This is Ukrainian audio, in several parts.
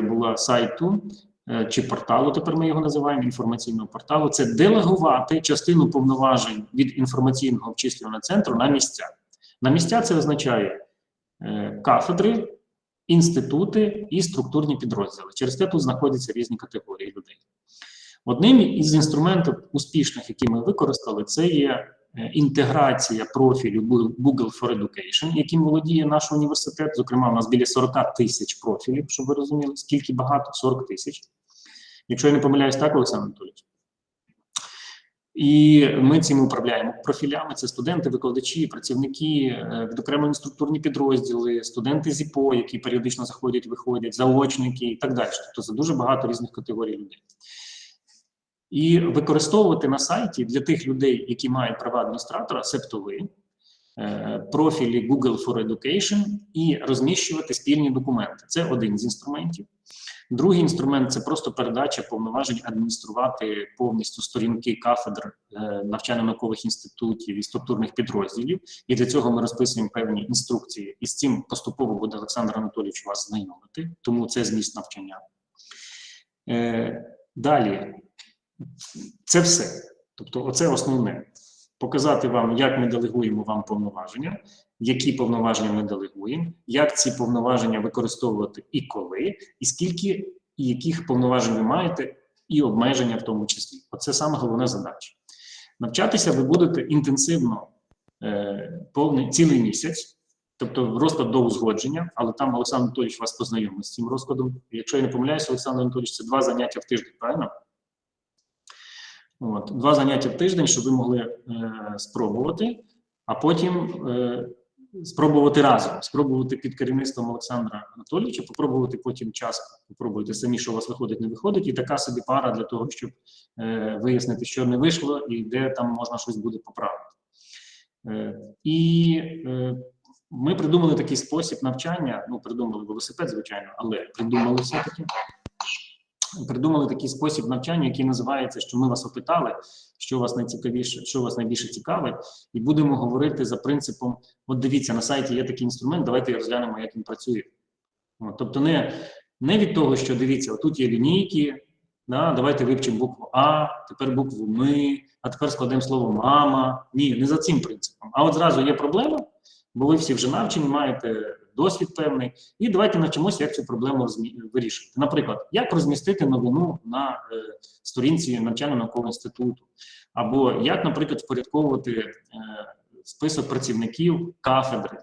була сайту е, чи порталу, тепер ми його називаємо інформаційного порталу. Це делегувати частину повноважень від інформаційного обчислювального центру на місця. На місця це означає е, кафедри, інститути і структурні підрозділи. Через те тут знаходяться різні категорії людей. Одним із інструментів успішних, які ми використали, це є інтеграція профілю Google for Education, яким володіє наш університет. Зокрема, у нас біля 40 тисяч профілів, щоб ви розуміли, скільки багато 40 тисяч. Якщо я не помиляюсь, так, Олександр Анатолійович? І ми цим управляємо профілями. Це студенти, викладачі, працівники, е, відокремлені структурні підрозділи, студенти ЗІПО, які періодично заходять, виходять, заочники і так далі. Тобто це дуже багато різних категорій людей. І використовувати на сайті для тих людей, які мають права адміністратора, себто ви, е, профілі Google for Education і розміщувати спільні документи. Це один з інструментів. Другий інструмент це просто передача повноважень адмініструвати повністю сторінки кафедр е, навчально-наукових інститутів і структурних підрозділів. І для цього ми розписуємо певні інструкції. І з цим поступово буде Олександр Анатолійович вас знайомити, тому це зміст навчання. Е, Далі, це все. Тобто, оце основне. Показати вам, як ми делегуємо вам повноваження, які повноваження ми делегуємо, як ці повноваження використовувати і коли, і скільки і яких повноважень ви маєте, і обмеження в тому числі. Оце саме головна задача. Навчатися ви будете інтенсивно е, повний цілий місяць, тобто розклад до узгодження, але там Олександр Анатолійович вас познайомить з цим розкладом. Якщо я не помиляюся, Олександр Анатолійович, це два заняття в тиждень, правильно? От, Два заняття в тиждень, щоб ви могли е, спробувати, а потім е, спробувати разом, спробувати під керівництвом Олександра Анатолійовича, попробувати потім час, попробуйте самі, що у вас виходить, не виходить, і така собі пара для того, щоб е, вияснити, що не вийшло, і де там можна щось буде поправити. Е, і е, ми придумали такий спосіб навчання. Ну, придумали велосипед, звичайно, але придумали все-таки придумали такий спосіб навчання, який називається, що ми вас опитали, що вас найцікавіше, що вас найбільше цікавить, і будемо говорити за принципом: от дивіться, на сайті є такий інструмент, давайте розглянемо, як він працює. От, тобто, не, не від того, що дивіться, тут є лінійки, да, давайте вивчимо букву А, тепер букву ми, а тепер складемо слово мама. Ні, не за цим принципом. А от зразу є проблема, бо ви всі вже навчені, маєте досвід певний, і давайте навчимося, як цю проблему вирішувати. Наприклад, як розмістити новину на е, сторінці навчально-наукового інституту, або як, наприклад, впорядковувати е, список працівників кафедри.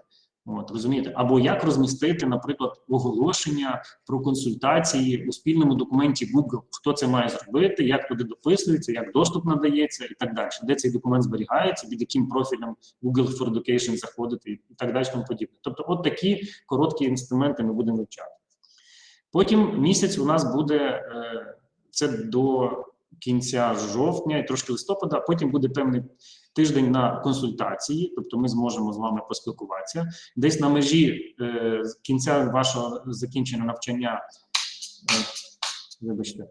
От, розумієте, або як розмістити, наприклад, оголошення про консультації у спільному документі Google, хто це має зробити, як туди дописується, як доступ надається, і так далі, де цей документ зберігається, під яким профілем Google for Education заходити, і так далі, тому подібне. Тобто, от такі короткі інструменти ми будемо вивчати. Потім місяць у нас буде е, це до кінця жовтня і трошки листопада, потім буде певний тиждень на консультації, тобто ми зможемо з вами поспілкуватися. Десь на межі е, кінця вашого закінчення навчання, е, вибачте,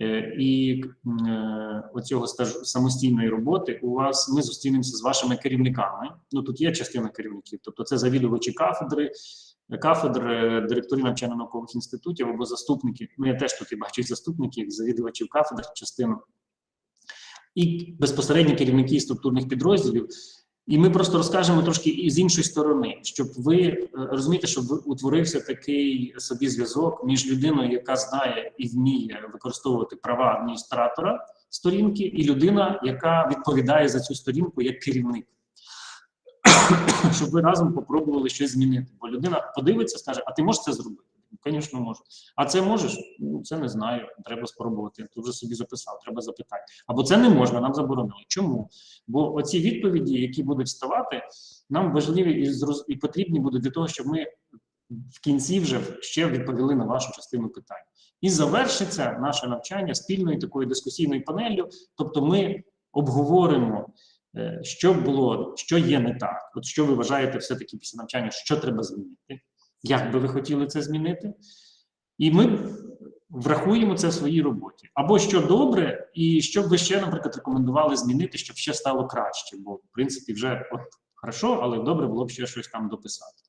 е, і е, оцього стаж самостійної роботи у вас ми зустрінемося з вашими керівниками. Ну тут є частина керівників, тобто це завідувачі кафедри. Кафедр, е, директорів навчально-наукових інститутів або заступники. Ну, я теж тут і бачу завідувачів, завідувачів кафедр, частину і безпосередньо керівники структурних підрозділів. І ми просто розкажемо трошки і з іншої сторони, щоб ви е, розумієте, щоб утворився такий собі зв'язок між людиною, яка знає і вміє використовувати права адміністратора сторінки, і людина, яка відповідає за цю сторінку як керівник. Щоб ви разом попробували щось змінити. Бо людина подивиться, скаже: А ти можеш це зробити? Звісно, можу. А це можеш? Ну, це не знаю. Треба спробувати. Ти вже собі записав, треба запитати. Або це не можна, нам заборонили. Чому? Бо оці відповіді, які будуть ставати, нам важливі і зроз... і потрібні будуть для того, щоб ми в кінці вже ще відповіли на вашу частину питань. І завершиться наше навчання спільною такою дискусійною панелью. Тобто, ми обговоримо. Е, що було, що є не так, от що ви вважаєте, все-таки після навчання, що треба змінити, як би ви хотіли це змінити? І ми врахуємо це в своїй роботі. Або що добре, і що б ви ще, наприклад, рекомендували змінити, щоб ще стало краще. Бо, в принципі, вже от хорошо, але добре було б ще щось там дописати.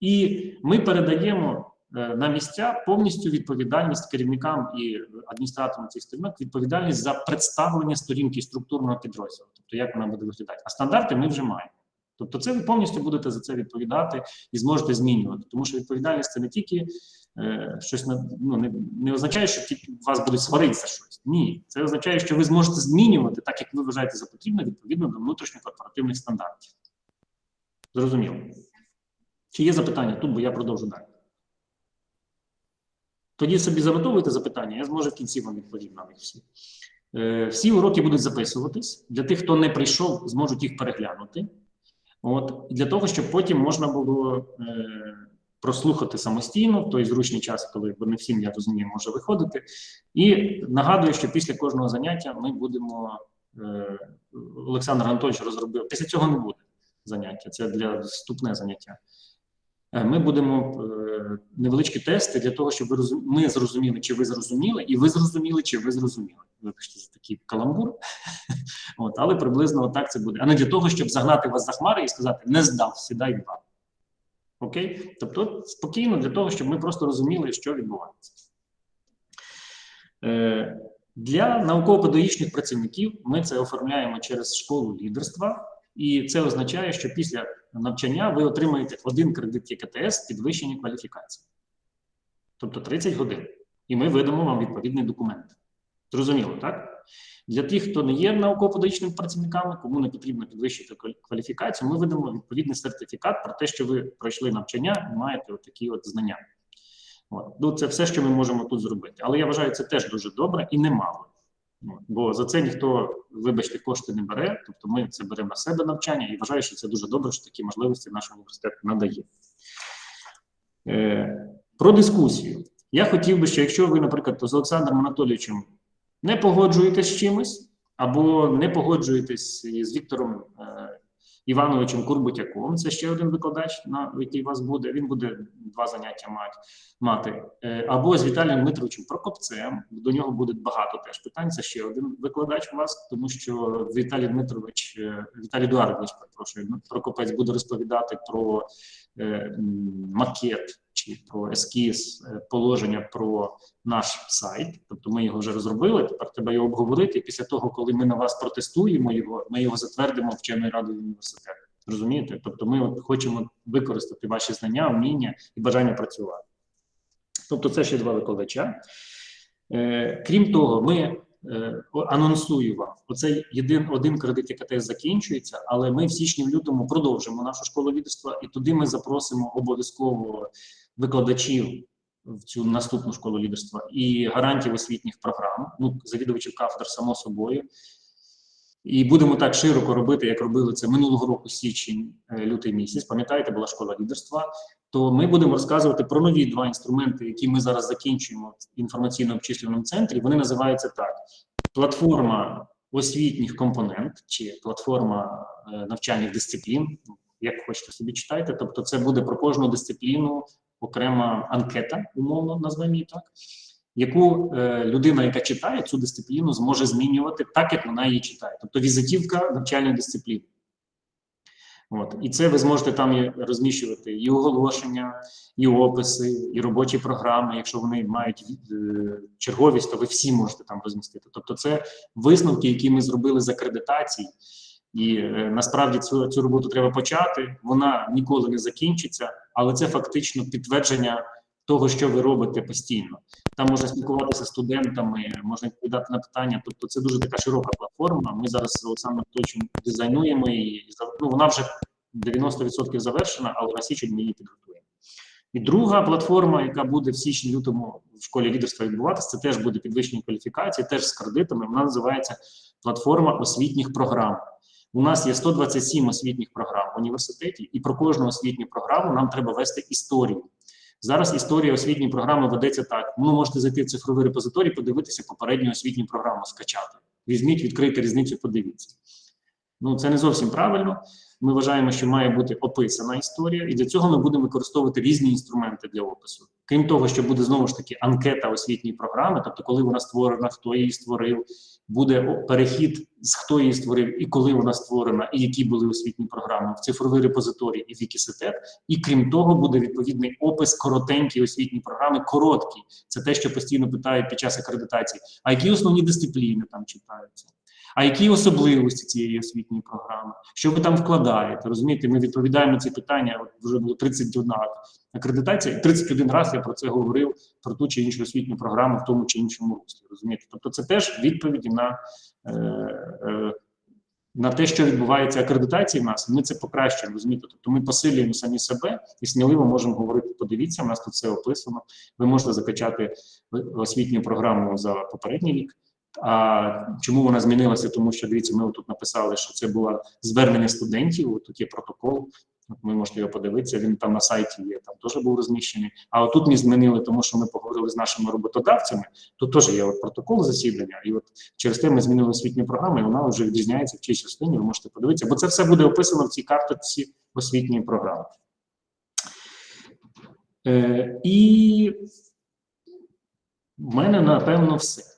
І ми передаємо е, на місця повністю відповідальність керівникам і адміністраторам цих сторінок, відповідальність за представлення сторінки структурного підрозділу, тобто як вона буде виглядати. А стандарти ми вже маємо. Тобто, це ви повністю будете за це відповідати і зможете змінювати, тому що відповідальність це не тільки е, щось на- ну, не, не означає, що тільки вас будуть сварити за щось. Ні, це означає, що ви зможете змінювати так, як ви вважаєте за потрібне, відповідно до внутрішньокорпоративних стандартів. Зрозуміло. Чи є запитання тут, бо я продовжу далі. Тоді собі занотовуйте запитання, я зможу в кінці вам відповісти на них всі. Е, всі уроки будуть записуватись. Для тих, хто не прийшов, зможуть їх переглянути. От, для того, щоб потім можна було е, прослухати самостійно в той зручний час, коли бо не всім, я розумію, може виходити. І нагадую, що після кожного заняття ми будемо. Е, Олександр Анатольович розробив. Після цього не буде заняття, це для вступне заняття. Е, Ми будемо е, невеличкі тести для того, щоб ви розум... ми зрозуміли, чи ви зрозуміли, і ви зрозуміли, чи ви зрозуміли. Вибачте за такий каламбур. От, але приблизно так це буде. А не для того, щоб загнати вас за хмари і сказати не здав, сідай два. Окей? Тобто спокійно для того, щоб ми просто розуміли, що відбувається. Е, для науково-педагогічних працівників ми це оформляємо через школу лідерства, і це означає, що після навчання ви отримаєте один кредит ЄКТС підвищення кваліфікації. Тобто 30 годин. І ми видамо вам відповідний документ. Зрозуміло, так? Для тих, хто не є науково-педагогічними працівниками, кому не потрібно підвищити кваліфікацію, ми видамо відповідний сертифікат про те, що ви пройшли навчання і маєте такі от знання. От. Ну, це все, що ми можемо тут зробити. Але я вважаю, це теж дуже добре і немало. Бо за це ніхто, вибачте, кошти не бере. Тобто ми це беремо на себе навчання і вважаю, що це дуже добре, що такі можливості наш університет надає. Е, про дискусію. Я хотів би, що якщо ви, наприклад, з Олександром Анатолійовичем не погоджуєтесь з чимось, або не погоджуєтесь із Віктором е, Івановичем Курбутяком, це ще один викладач, на який вас буде. Він буде два заняття мати, мати. Е, або з Віталієм Дмитровичем Прокопцем. До нього буде багато теж питань. Це ще один викладач у вас, тому що Віталій Дмитрович, е, Віталій Едуардович, перепрошую, Прокопець буде розповідати про макет чи про ескіз е, положення про наш сайт. Тобто ми його вже розробили. Тепер треба його обговорити. Після того, коли ми на вас протестуємо його, ми його затвердимо вченою радою університету. Розумієте? Тобто, ми от хочемо використати ваші знання, вміння і бажання працювати. Тобто, це ще два викладача. Е, крім того, ми е, анонсую вам, оцей єдин один кредит ЄКТС закінчується, але ми в січні лютому продовжимо нашу школу лідерства, і туди ми запросимо обов'язково викладачів в цю наступну школу лідерства і гарантів освітніх програм, ну завідувачів кафедр, само собою. І будемо так широко робити, як робили це минулого року, січень, е, лютий місяць. Пам'ятаєте, була школа лідерства. То ми будемо розказувати про нові два інструменти, які ми зараз закінчуємо в інформаційно-обчислювальному центрі. Вони називаються так: платформа освітніх компонент чи платформа е, навчальних дисциплін. Як хочете собі читайте. Тобто, це буде про кожну дисципліну окрема анкета, умовно назвемо так, яку е, людина, яка читає цю дисципліну, зможе змінювати так, як вона її читає. Тобто візитівка навчальної дисципліни. От. І це ви зможете там розміщувати і оголошення, і описи, і робочі програми. Якщо вони мають е, черговість, то ви всі можете там розмістити. Тобто, це висновки, які ми зробили з акредитації. І е, насправді цю, цю роботу треба почати. Вона ніколи не закінчиться, але це фактично підтвердження того, що ви робите постійно. Там можна спілкуватися з студентами, можна відповідати на питання. Тобто, це дуже така широка платформа. Ми зараз з Олександром Точем дизайнуємо її. Ну, вона вже 90% завершена, але на січень ми її підготуємо. І друга платформа, яка буде в січні-лютому в школі лідерства відбуватися, це теж буде підвищення кваліфікації, теж з кредитами. Вона називається платформа освітніх програм. У нас є 127 освітніх програм в університеті, і про кожну освітню програму нам треба вести історію. Зараз історія освітньої програми ведеться так. Ну, можете зайти в цифровий репозиторій, подивитися попередню освітню програму, скачати. Візьміть, відкрийте різницю, подивіться. Ну, це не зовсім правильно. Ми вважаємо, що має бути описана історія, і для цього ми будемо використовувати різні інструменти для опису. Крім того, що буде знову ж таки анкета освітньої програми, тобто, коли вона створена, хто її створив, буде перехід з хто її створив і коли вона створена, і які були освітні програми в цифровий репозиторій і в Вікісетет. І крім того, буде відповідний опис коротенькі освітні програми, короткий. Це те, що постійно питають під час акредитації. А які основні дисципліни там читаються? А які особливості цієї освітньої програми? Що ви там вкладаєте? Розумієте, ми відповідаємо на ці питання. Вже було 31 акредитація, і 31 раз я про це говорив про ту чи іншу освітню програму в тому чи іншому руслі. Розумієте? Тобто, це теж відповіді на, е, е, на те, що відбувається акредитації в нас. Ми це покращуємо. Розумієте? Тобто ми посилюємо самі себе і сміливо можемо говорити. Подивіться, у нас тут все описано. Ви можете закачати освітню програму за попередній рік. А чому вона змінилася? Тому що дивіться, ми тут написали, що це було звернення студентів. Тут є протокол. От ви можете його подивитися. Він там на сайті є, там теж був розміщений. А отут ми змінили, тому що ми поговорили з нашими роботодавцями. Тут теж є от протокол засідання, і от через те ми змінили освітню програму, і вона вже відрізняється в цій частині. Ви можете подивитися, бо це все буде описано в цій карточці освітньої програми. Е, і в мене напевно все.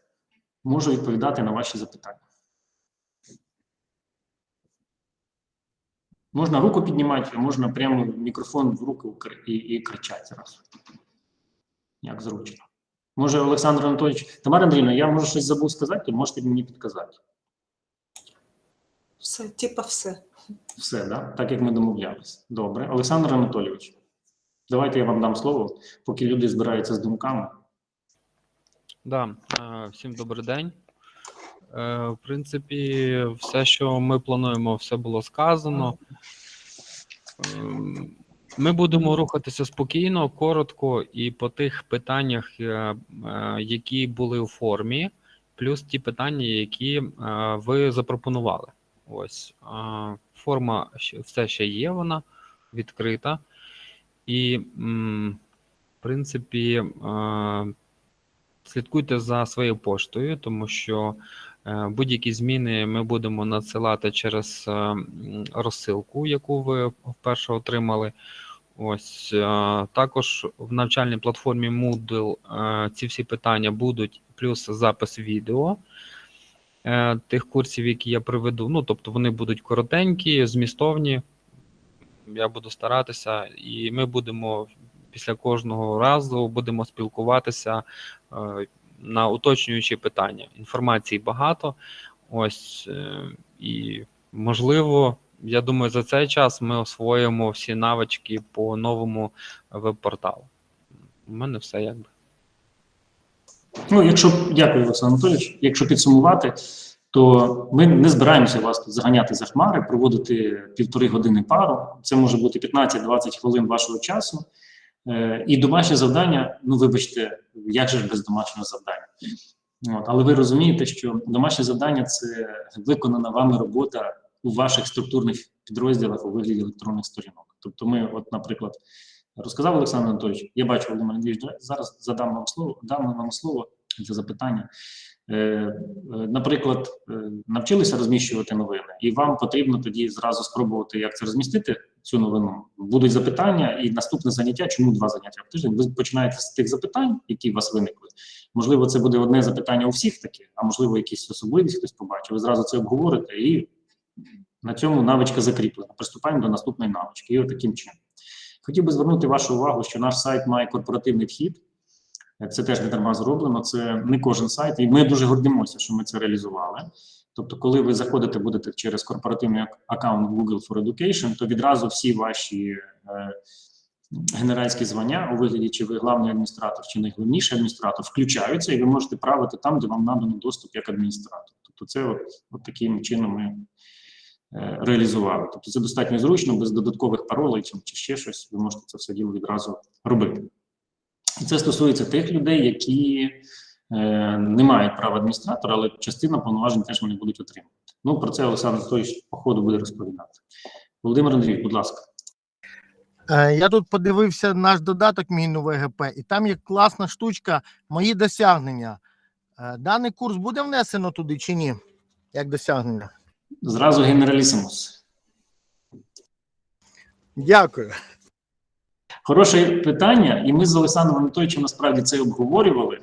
Можу відповідати на ваші запитання. Можна руку піднімати, а можна прямо мікрофон в руку і, і кричати раз. Як зручно. Може, Олександр Анатолійович, Тамара Андрійовна, я може щось забув сказати, то можете мені підказати. Все, типа все. Все, да? так як ми домовлялися. Добре. Олександр Анатолійович, давайте я вам дам слово, поки люди збираються з думками. Да, е, всім добрий день. Е, В принципі, все, що ми плануємо, все було сказано. Ем, Ми будемо рухатися спокійно, коротко і по тих питаннях, е, які були у формі, плюс ті питання, які ви запропонували. Ось форма все ще є, вона відкрита. І, в принципі, слідкуйте за своєю поштою, тому що е, будь-які зміни ми будемо надсилати через е, розсилку, яку ви вперше отримали. Ось е, також в навчальній платформі Moodle ці всі питання будуть, плюс запис відео тих курсів, які я приведу. Ну, тобто вони будуть коротенькі, змістовні. Я буду старатися, і ми будемо після кожного разу будемо спілкуватися е, на уточнюючі питання. Інформації багато. Ось е, і можливо, я думаю, за цей час ми освоїмо всі навички по новому веб-порталу. У мене все якби. Ну, якщо дякую, Олександр Анатолійович. Якщо підсумувати, то ми не збираємося вас тут заганяти за хмари, проводити півтори години пару. Це може бути 15-20 хвилин вашого часу. Е, і домашнє завдання, ну вибачте, як же ж без домашнього завдання? От, але ви розумієте, що домашнє завдання це виконана вами робота у ваших структурних підрозділах у вигляді електронних сторінок. Тобто, ми, от, наприклад, розказав Олександр Анатолійович, я бачу, Володимир Андрійович, зараз задам вам слово, дам вам слово для запитання. Е, е, наприклад, е, навчилися розміщувати новини, і вам потрібно тоді зразу спробувати, як це розмістити цю новину. Будуть запитання, і наступне заняття. Чому два заняття в тиждень? Ви починаєте з тих запитань, які у вас виникли. Можливо, це буде одне запитання у всіх таке, а можливо, якісь особливість хтось побачив. Ви зразу це обговорите, і на цьому навичка закріплена. Приступаємо до наступної навички. І от таким чином. Хотів би звернути вашу увагу, що наш сайт має корпоративний вхід. Це теж не дарма зроблено. Це не кожен сайт, і ми дуже гордимося, що ми це реалізували. Тобто, коли ви заходите, будете через корпоративний аккаунт Google for Education, то відразу всі ваші е, генеральські звання у вигляді, чи ви главний адміністратор, чи найголовніший адміністратор, включаються, і ви можете правити там, де вам наданий доступ як адміністратор. Тобто, це от, от таким чином ми е, реалізували. Тобто, це достатньо зручно, без додаткових паролей чи ще щось. Ви можете це все діло відразу робити. І це стосується тих людей, які е, не мають права адміністратора, але частина повноважень теж вони будуть отримувати. Ну про це Олександр Анатолійович по ходу буде розповідати. Володимир Андрій, будь ласка. Е, Я тут подивився наш додаток мій новий ГП, і там є класна штучка, мої досягнення. Е, Даний курс буде внесено туди чи ні? Як досягнення? Зразу генералісимус. Дякую. Хороше питання, і ми з Олександром Анатолійовичем насправді це обговорювали.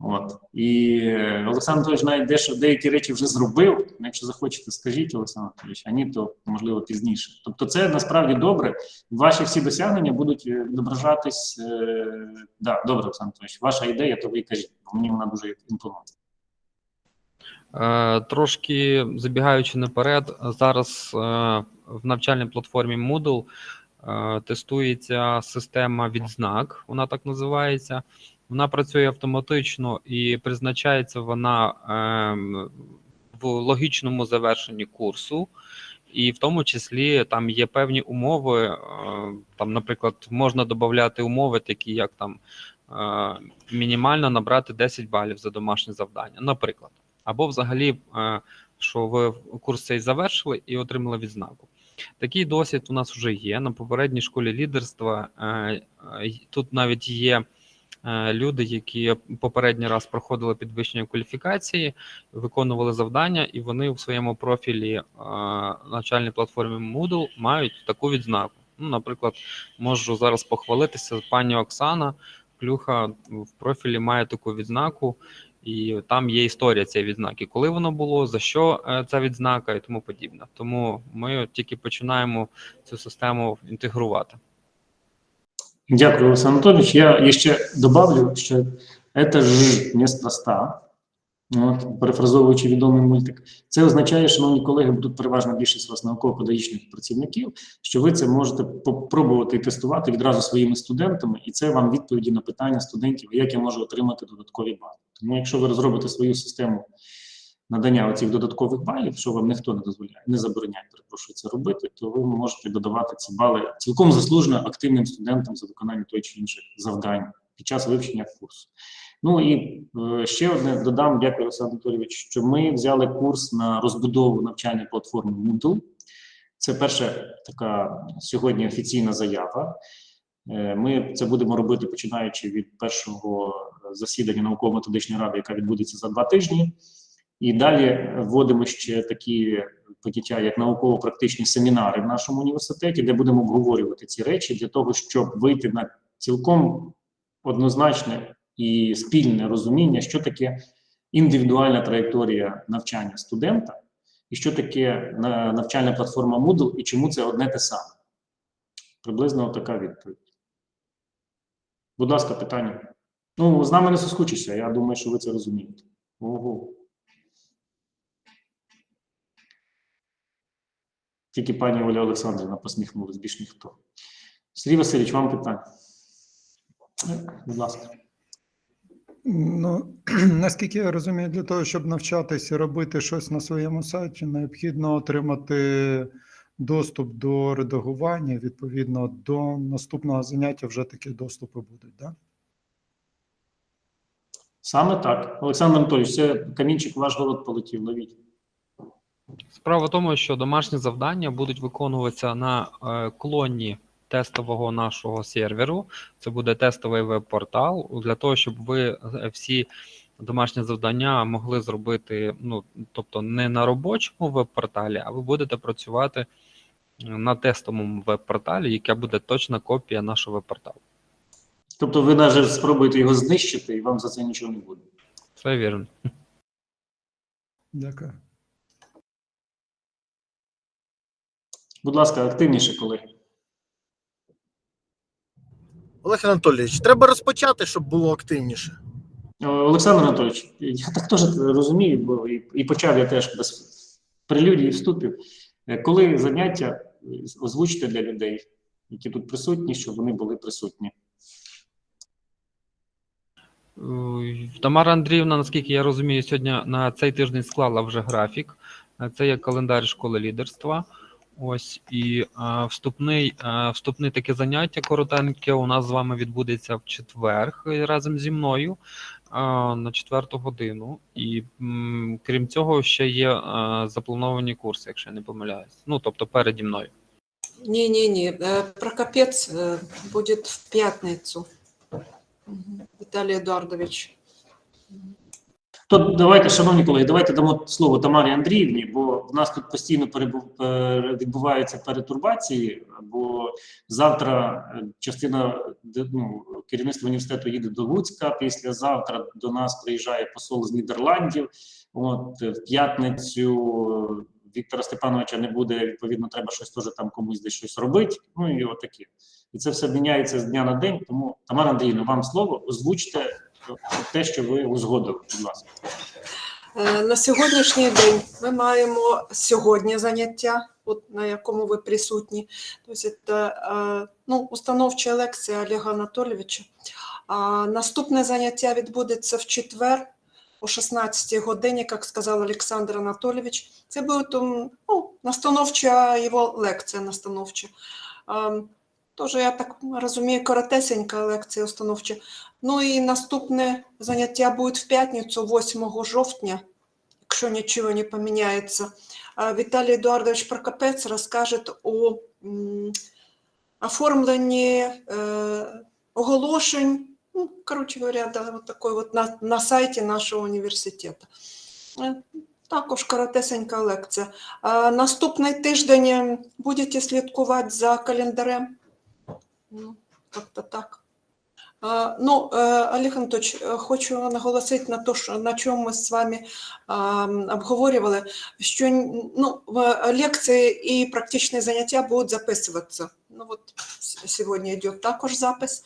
От. І Олександр Анатолійович навіть дещо, деякі речі вже зробив. Ну, Якщо захочете, скажіть, Олександр Анатолійович, а ні, то можливо пізніше. Тобто, це насправді добре. Ваші всі досягнення будуть е, відображатись. Е, да, добре, Олександр Анатолійович, ваша ідея, то ви кажіть. бо Мені вона дуже імпонує. Е, Трошки забігаючи наперед, зараз е, в навчальній платформі Moodle тестується система відзнак, вона так називається. Вона працює автоматично і призначається вона ем, в логічному завершенні курсу. І в тому числі там є певні умови. е, Там, наприклад, можна додати умови, такі як там е, мінімально набрати 10 балів за домашнє завдання, наприклад або взагалі, е, що ви курс цей завершили і отримали відзнаку. Такий досвід у нас вже є на попередній школі лідерства. е, е, Тут навіть є е, люди, які попередній раз проходили підвищення кваліфікації, виконували завдання, і вони в своєму профілі навчальній платформі Moodle мають таку відзнаку. Ну, наприклад, можу зараз похвалитися. Пані Оксана Клюха в профілі має таку відзнаку, і там є історія цієї відзнаки, коли воно було, за що е, ця відзнака і тому подібне. Тому ми тільки починаємо цю систему інтегрувати. Дякую, Олександр Анатольевич. Я ще добавлю, що це ж неспроста. От, перефразовуючи відомий мультик, це означає, шановні колеги, тут переважна більшість вас науково-педагогічних працівників, що ви це можете попробувати тестувати відразу своїми студентами, і це вам відповіді на питання студентів, як я можу отримати додаткові бали. Тому, якщо ви розробите свою систему надання оцих додаткових балів, що вам ніхто не дозволяє, не забороняє, перепрошую це робити, то ви можете додавати ці бали цілком заслужено активним студентам за виконання той чи інших завдань під час вивчення курсу. Ну і е, ще одне додам, дякую, Олександр Анатолійович, що ми взяли курс на розбудову навчальної платформи Moodle. Це перша така сьогодні офіційна заява. Е, Ми це будемо робити починаючи від першого засідання науково-методичної ради, яка відбудеться за два тижні. І далі вводимо ще такі поняття, як науково-практичні семінари в нашому університеті, де будемо обговорювати ці речі для того, щоб вийти на цілком однозначне і спільне розуміння, що таке індивідуальна траєкторія навчання студента, і що таке навчальна платформа Moodle, і чому це одне те саме. Приблизно така відповідь. Будь ласка, питання. Ну, з нами не соскучишся, я думаю, що ви це розумієте. Ого. Тільки пані Оля Олександрівна посміхнулась, більш ніхто. Сергій Васильович, вам питання. Будь ласка. Ну, наскільки я розумію, для того, щоб навчатися робити щось на своєму сайті, необхідно отримати доступ до редагування. Відповідно, до наступного заняття вже такі доступи будуть. Да? Саме так. Олександр Анатолійович, це камінчик ваш город полетів, ловіть. Справа в тому, що домашні завдання будуть виконуватися на е, клоні тестового нашого серверу. Це буде тестовий веб-портал для того, щоб ви е, всі домашні завдання могли зробити. Ну тобто не на робочому веб-порталі, а ви будете працювати на тестовому веб-порталі, яка буде точна копія нашого веб-порталу. Тобто ви навіть спробуєте його знищити, і вам за це нічого не буде. Це вірно. Дякую. Будь ласка, активніше, колеги. Олег Анатолійович, треба розпочати, щоб було активніше. Е, Олександр Анатолійович, я так теж розумію, бо і, і почав я теж без прелюдії вступів. Е, Коли заняття озвучте для людей, які тут присутні, щоб вони були присутні. Е, Тамара Андріївна, наскільки я розумію, сьогодні на цей тиждень склала вже графік. Е, Це є календар школи лідерства. Ось і е, вступний, вступне таке заняття коротеньке у нас з вами відбудеться в четвер разом зі мною на четверту годину. І м, крім цього, ще є е, заплановані курси, якщо я не помиляюсь. Ну тобто переді мною. Не-не-не, э, Прокопец э, будет в пятницу. Мгм. Виталий Эдуардович. То давайте, шановні колеги, давайте дамо слово Тамарі Андріївні, бо в нас тут постійно перебув, е, відбуваються перетурбації, бо завтра е, частина ну, керівництва університету їде до Луцька, післязавтра до нас приїжджає посол з Нідерландів. От е, в п'ятницю Віктора Степановича не буде, відповідно, треба щось теж там комусь десь щось робити. Ну і отаке. І це все міняється з дня на день. Тому, Тамара Андріївна, вам слово, озвучте те, що ви узгодили, будь ласка. Е, На сьогоднішній день ми маємо сьогодні заняття, от на якому ви присутні. Тобто е, ну, установча лекція Олега Анатолійовича. А наступне заняття відбудеться в четвер о 16 годині, як сказав Олександр Анатолійович. Це буде ну, настановча його лекція настановча. Тож, я так розумію, коротесенька лекція установча. Ну і наступне заняття буде в п'ятницю, 8 жовтня, якщо нічого не поміняється. Віталій Едуардович Прокопець розкаже о оформленні е, оголошень, ну, коротше говоря, да, вот такой вот на, на сайті нашого університету. Е, Також коротесенька лекція. Наступний тиждень е, будете слідкувати за календарем? Ну, як-то так. Ну, э, Олег Анатольевич, э, хочу наголосити на що на чому ми з вами обговорювали, що ну, лекції і практичні заняття будуть записуватися. Ну, от сьогодні йде також запис.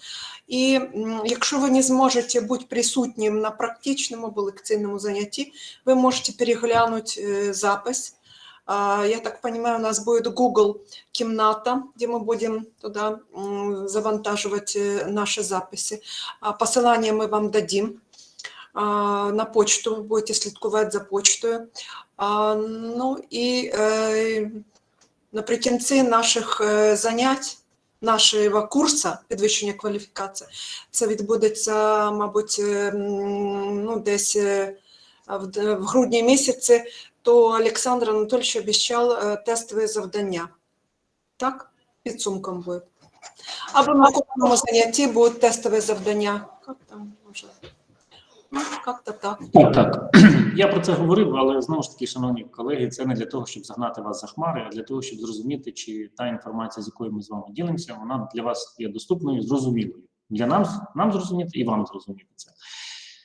І якщо ви не зможете бути присутнім на практичному або лекційному занятті, ви можете переглянути е, запис. Я так понимаю, у нас будет Google кімната, где мы будем туда завантаживать э, наши записи. А, Посилання ми вам дадим на почту, будете слідкувати за почтою. Ну і е, наприкінці наших е, занять, нашого курсу підвищення кваліфікації, це відбудеться, мабуть, ну, десь в, в грудні місяці, то Олександр Анатольович обіцяв е, тестові завдання. Так? Підсумком буде. Або на кожному занятті будуть тестові завдання. Як там може? Ну. Так, так. Я про це говорив, але знову ж таки, шановні колеги, це не для того, щоб загнати вас за хмари, а для того, щоб зрозуміти, чи та інформація, з якою ми з вами ділимося, вона для вас є доступною, зрозумілою. Для нас нам зрозуміти і вам зрозуміти це.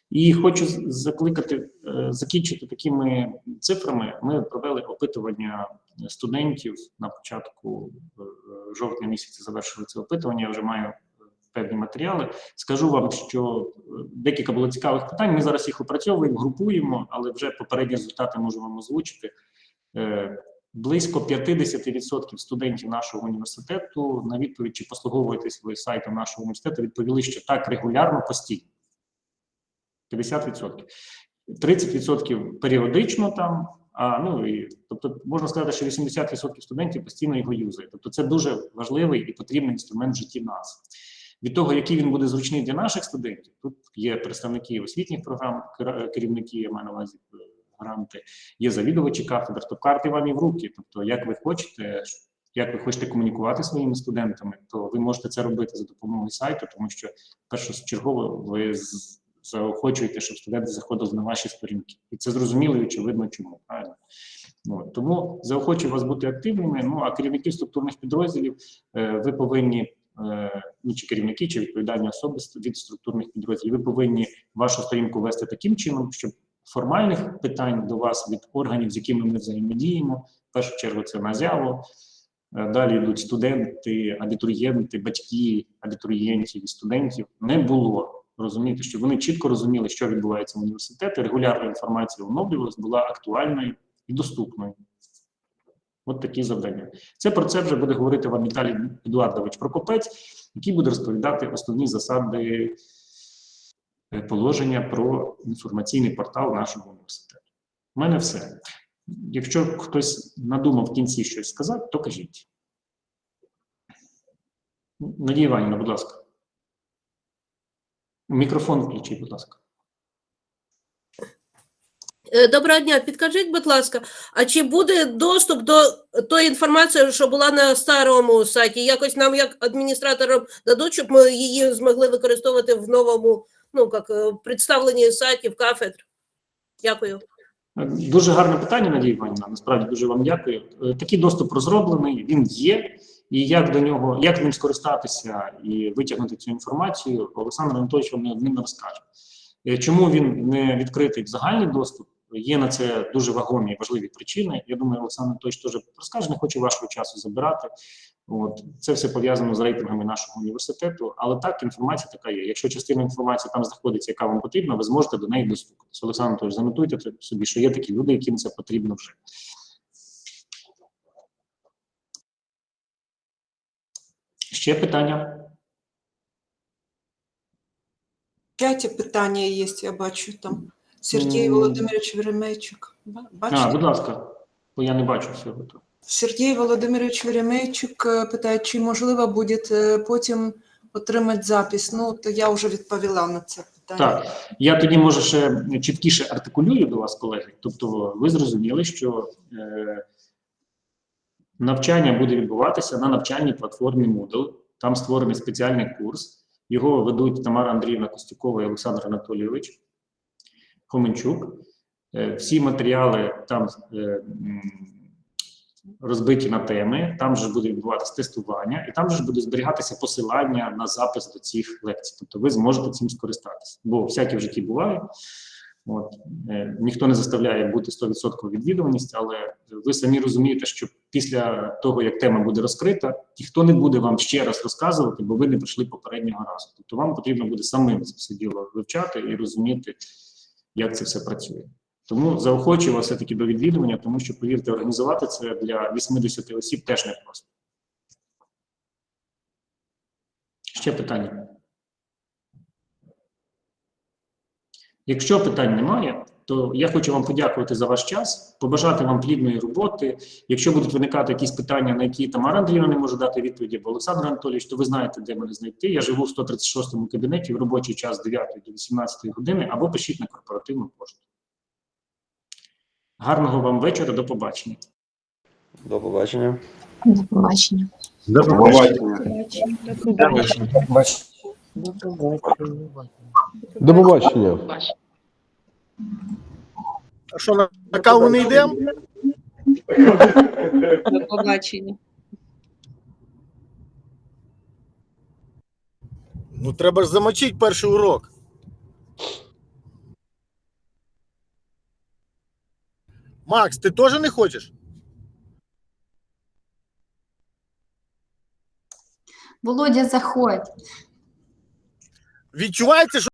І хочу закликати е, закінчити такими цифрами. Ми провели опитування студентів на початку е, жовтня місяця. Завершили це опитування. Я вже маю е, певні матеріали. Скажу вам, що е, декілька було цікавих питань. Ми зараз їх опрацьовуємо, групуємо, але вже попередні результати можу вам озвучити. Е, Близько 50% студентів нашого університету на відповідь, чи послуговуєтесь ви сайтом нашого університету, відповіли, що так регулярно постійно. 50%. 30% періодично там. А ну і тобто можна сказати, що 80% студентів постійно його юзають. Тобто, це дуже важливий і потрібний інструмент в житті нас. Від того, який він буде зручний для наших студентів, тут є представники освітніх програм, кер- керівники, я маю на увазі е, гранти, є завідувачі кафедр, то карти вам і в руки. Тобто, як ви хочете, як ви хочете комунікувати зі своїми студентами, то ви можете це робити за допомогою сайту, тому що першочергово ви заохочуєте, щоб студенти заходили на ваші сторінки, і це зрозуміло і очевидно, чому правильно. От, тому заохочую вас бути активними. Ну а керівників структурних підрозділів е, ви повинні. е, Ну, чи керівники, чи відповідальні особи від структурних підрозділів, ви повинні вашу сторінку вести таким чином, щоб формальних питань до вас від органів, з якими ми взаємодіємо, в першу чергу це НАЗЯВО, е, далі йдуть студенти, абітурієнти, батьки абітурієнтів і студентів, не було. Розумієте, щоб вони чітко розуміли, що відбувається в університеті, регулярна інформація оновлювалась, була актуальною і доступною. От такі завдання. Це про це вже буде говорити вам Віталій Едуардович Прокопець, який буде розповідати основні засади е, положення про інформаційний портал нашого університету. У мене все. Якщо хтось надумав в кінці щось сказати, то кажіть. Надія Іванівна, будь ласка. Мікрофон включіть, будь ласка. Е, Доброго дня, підкажіть, будь ласка, а чи буде доступ до тої інформації, що була на старому сайті? Якось нам, як адміністраторам, дадуть, щоб ми її змогли використовувати в новому, ну як е, представленні сайтів, кафедр? Дякую. Дуже гарне питання, Надія Іванівна. Насправді дуже вам дякую. Е, Такий доступ розроблений, він є. І як до нього, як ним скористатися і витягнути цю інформацію, Олександр Анатолійович вам неодмінно розкаже. Е, Чому він не відкритий в загальний доступ? Є на це дуже вагомі і важливі причини. Я думаю, Олександр Анатолійович теж розкаже, не хочу вашого часу забирати. От це все пов'язано з рейтингами нашого університету. Але так, інформація така є. Якщо частина інформації там знаходиться, яка вам потрібна, ви зможете до неї достукатися. Олександр Анатолійович, занотуйте собі, що є такі люди, яким це потрібно вже. Ще питання? П'яті питання є, я бачу там. Сергій Володимирович Веремейчук. Ба- А, будь ласка, бо я не бачу всього. Сергій Володимирович Веремейчук е, питає, чи можливо буде е, потім отримати запис. Ну, то я вже відповіла на це питання. Так, я тоді може ще чіткіше артикулюю до вас, колеги. Тобто, ви зрозуміли, що е, навчання буде відбуватися на навчальній платформі Moodle. Там створений спеціальний курс. Його ведуть Тамара Андріївна Костюкова і Олександр Анатолійович Хоменчук. Е, всі матеріали там е, розбиті на теми. Там же буде відбуватися тестування, і там же буде зберігатися посилання на запис до цих лекцій. Тобто ви зможете цим скористатися. Бо всяке в житті буває. От е, ніхто не заставляє бути 100% відвідуваність, але ви самі розумієте, що після того, як тема буде розкрита, ніхто не буде вам ще раз розказувати, бо ви не прийшли попереднього разу. Тобто вам потрібно буде самим це все діло вивчати і розуміти, як це все працює. Тому заохочую вас все-таки до відвідування, тому що, повірте, організувати це для 80 осіб теж непросто. Ще питання. Якщо питань немає, то я хочу вам подякувати за ваш час, побажати вам плідної роботи. Якщо будуть виникати якісь питання, на які Тамара Андріївна не може дати відповіді, або Олександр Анатолійович, то ви знаєте, де мене знайти. Я живу в 136 му кабінеті в робочий час з 9 до 18 години, або пишіть на корпоративну пошту. Гарного вам вечора, до побачення. До побачення. До побачення. До побачення. До побачення. А що на, на каву не йдемо? До побачення. Ну треба ж замочити перший урок. Макс, ти теж не хочеш? Володя, заходь. Відчувається, що